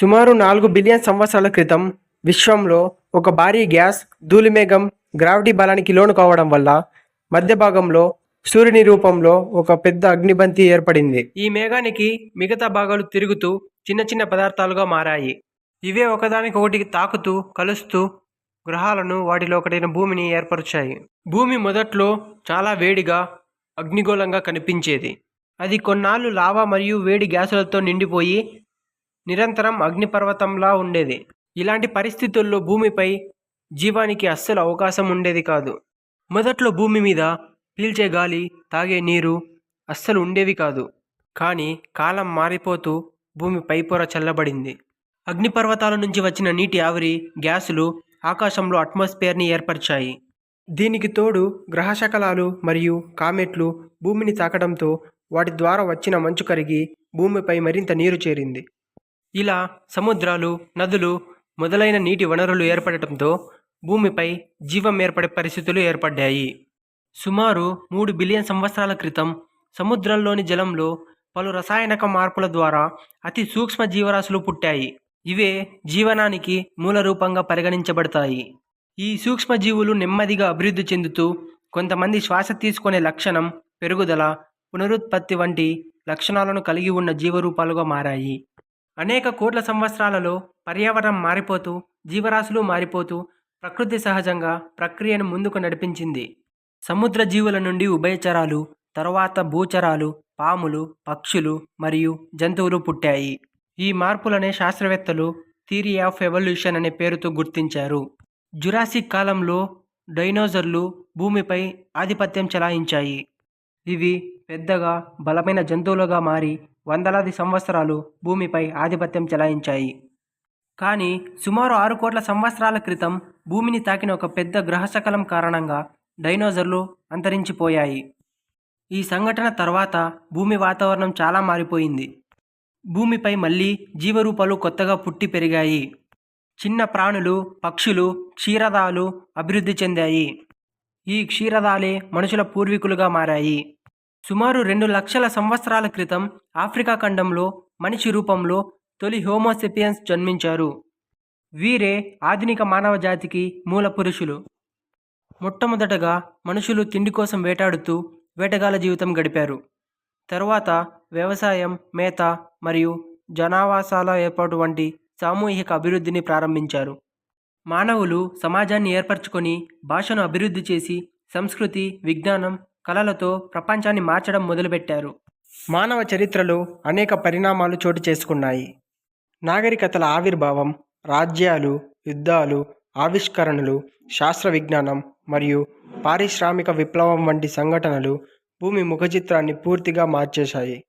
సుమారు నాలుగు బిలియన్ సంవత్సరాల క్రితం విశ్వంలో ఒక భారీ గ్యాస్ ధూళిమేఘం గ్రావిటీ బలానికి లోను కావడం వల్ల మధ్య భాగంలో సూర్యుని రూపంలో ఒక పెద్ద అగ్నిబంతి ఏర్పడింది. ఈ మేఘానికి మిగతా భాగాలు తిరుగుతూ చిన్న చిన్న పదార్థాలుగా మారాయి. ఇవే ఒకదానికొకటి తాకుతూ కలుస్తూ గ్రహాలను వాటిలో ఒకటైన భూమిని ఏర్పరిచాయి. భూమి మొదట్లో చాలా వేడిగా అగ్నిగోళంగా కనిపించేది. అది కొన్నాళ్ళు లావా మరియు వేడి గ్యాసులతో నిండిపోయి నిరంతరం అగ్నిపర్వతంలా ఉండేది. ఇలాంటి పరిస్థితుల్లో భూమిపై జీవానికి అస్సలు అవకాశం ఉండేది కాదు. మొదట్లో భూమి మీద పీల్చే గాలి తాగే నీరు అస్సలు ఉండేవి కాదు. కానీ కాలం మారిపోతూ భూమి పైపొర చల్లబడింది. అగ్నిపర్వతాల నుంచి వచ్చిన నీటి ఆవిరి గ్యాసులు ఆకాశంలో అట్మాస్ఫియర్ని ఏర్పరిచాయి. దీనికి తోడు గ్రహశకలాలు మరియు కామెట్లు భూమిని తాకడంతో వాటి ద్వారా వచ్చిన మంచు కరిగి భూమిపై మరింత నీరు చేరింది. ఇలా సముద్రాలు నదులు మొదలైన నీటి వనరులు ఏర్పడటంతో భూమిపై జీవం ఏర్పడే పరిస్థితులు ఏర్పడ్డాయి. సుమారు మూడు బిలియన్ సంవత్సరాల క్రితం సముద్రంలోని జలంలో పలు రసాయనక మార్పుల ద్వారా అతి సూక్ష్మ జీవరాశులు పుట్టాయి. ఇవే జీవనానికి మూల రూపంగా పరిగణించబడతాయి. ఈ సూక్ష్మజీవులు నెమ్మదిగా అభివృద్ధి చెందుతూ కొంతమంది శ్వాస తీసుకునే లక్షణం పెరుగుదల పునరుత్పత్తి వంటి లక్షణాలను కలిగి ఉన్న జీవరూపాలుగా మారాయి. అనేక కోట్ల సంవత్సరాలలో పర్యావరణం మారిపోతూ జీవరాశులు మారిపోతూ ప్రకృతి సహజంగా ప్రక్రియను ముందుకు నడిపించింది. సముద్ర జీవుల నుండి ఉభయచరాలు తరువాత భూచరాలు పాములు పక్షులు మరియు జంతువులు పుట్టాయి. ఈ మార్పులనే శాస్త్రవేత్తలు థీరీ ఆఫ్ ఎవల్యూషన్ అనే పేరుతో గుర్తించారు. జురాసిక్ కాలంలో డైనోజర్లు భూమిపై ఆధిపత్యం చెలాయించాయి. ఇవి పెద్దగా బలమైన జంతువులుగా మారి వందలాది సంవత్సరాలు భూమిపై ఆధిపత్యం చెలాయించాయి. కానీ సుమారు ఆరు కోట్ల సంవత్సరాల క్రితం భూమిని తాకిన ఒక పెద్ద గ్రహశకలం కారణంగా డైనోజర్లు అంతరించిపోయాయి. ఈ సంఘటన తర్వాత భూమి వాతావరణం చాలా మారిపోయింది. భూమిపై మళ్ళీ జీవరూపాలు కొత్తగా పుట్టి పెరిగాయి. చిన్న ప్రాణులు పక్షులు క్షీరదాలు అభివృద్ధి చెందాయి. ఈ క్షీరదాలే మనుషుల పూర్వీకులుగా మారాయి. సుమారు రెండు లక్షల సంవత్సరాల క్రితం ఆఫ్రికా ఖండంలో మనిషి రూపంలో తొలి హోమోసెపియన్స్ జన్మించారు. వీరే ఆధునిక మానవ జాతికి మూల పురుషులు. మొట్టమొదటగా మనుషులు తిండి కోసం వేటాడుతూ వేటగాల జీవితం గడిపారు. తరువాత వ్యవసాయం మేత మరియు జనావాసాల ఏర్పాటు వంటి సామూహిక అభివృద్ధిని ప్రారంభించారు. మానవులు సమాజాన్ని ఏర్పరచుకొని భాషను అభివృద్ధి చేసి సంస్కృతి విజ్ఞానం కళలతో ప్రపంచాన్ని మార్చడం మొదలుపెట్టారు. మానవ చరిత్రలో అనేక పరిణామాలు చోటు చేసుకున్నాయి. నాగరికతల ఆవిర్భావం రాజ్యాలు యుద్ధాలు ఆవిష్కరణలు శాస్త్ర విజ్ఞానం మరియు పారిశ్రామిక విప్లవం వంటి సంఘటనలు భూమి ముఖచిత్రాన్ని పూర్తిగా మార్చేశాయి.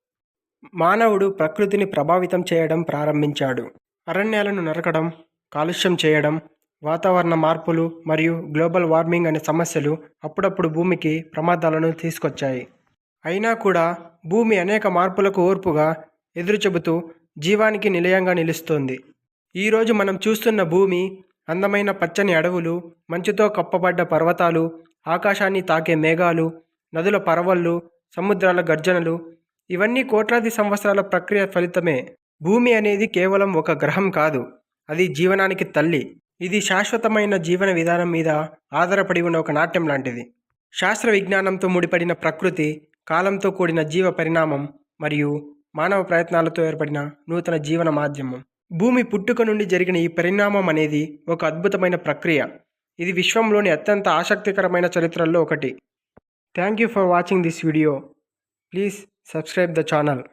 మానవుడు ప్రకృతిని ప్రభావితం చేయడం ప్రారంభించాడు. అరణ్యాలను నరకడం కాలుష్యం చేయడం వాతావరణ మార్పులు మరియు గ్లోబల్ వార్మింగ్ అనే సమస్యలు అప్పుడప్పుడు భూమికి ప్రమాదాలను తీసుకొచ్చాయి. అయినా కూడా భూమి అనేక మార్పులకు ఓర్పుగా ఎదురు చెబుతూ జీవానికి నిలయంగా నిలుస్తోంది. ఈరోజు మనం చూస్తున్న భూమి అందమైన పచ్చని అడవులు మంచుతో కప్పబడ్డ పర్వతాలు ఆకాశాన్ని తాకే మేఘాలు నదుల పరవళ్ళు సముద్రాల గర్జనలు ఇవన్నీ కోట్లాది సంవత్సరాల ప్రక్రియ ఫలితమే. భూమి అనేది కేవలం ఒక గ్రహం కాదు అది జీవనానికి తల్లి. ఇది శాశ్వతమైన జీవన విధానం మీద ఆధారపడి ఉన్న ఒక నాట్యం లాంటిది. శాస్త్ర విజ్ఞానంతో ముడిపడిన ప్రకృతి కాలంతో కూడిన జీవ పరిణామం మరియు మానవ ప్రయత్నాలతో ఏర్పడిన నూతన జీవన మాధ్యమం. భూమి పుట్టుక నుండి జరిగిన ఈ పరిణామం అనేది ఒక అద్భుతమైన ప్రక్రియ. ఇది విశ్వంలోని అత్యంత ఆసక్తికరమైన చరిత్రల్లో ఒకటి. Thank you for watching this video. Please subscribe the channel.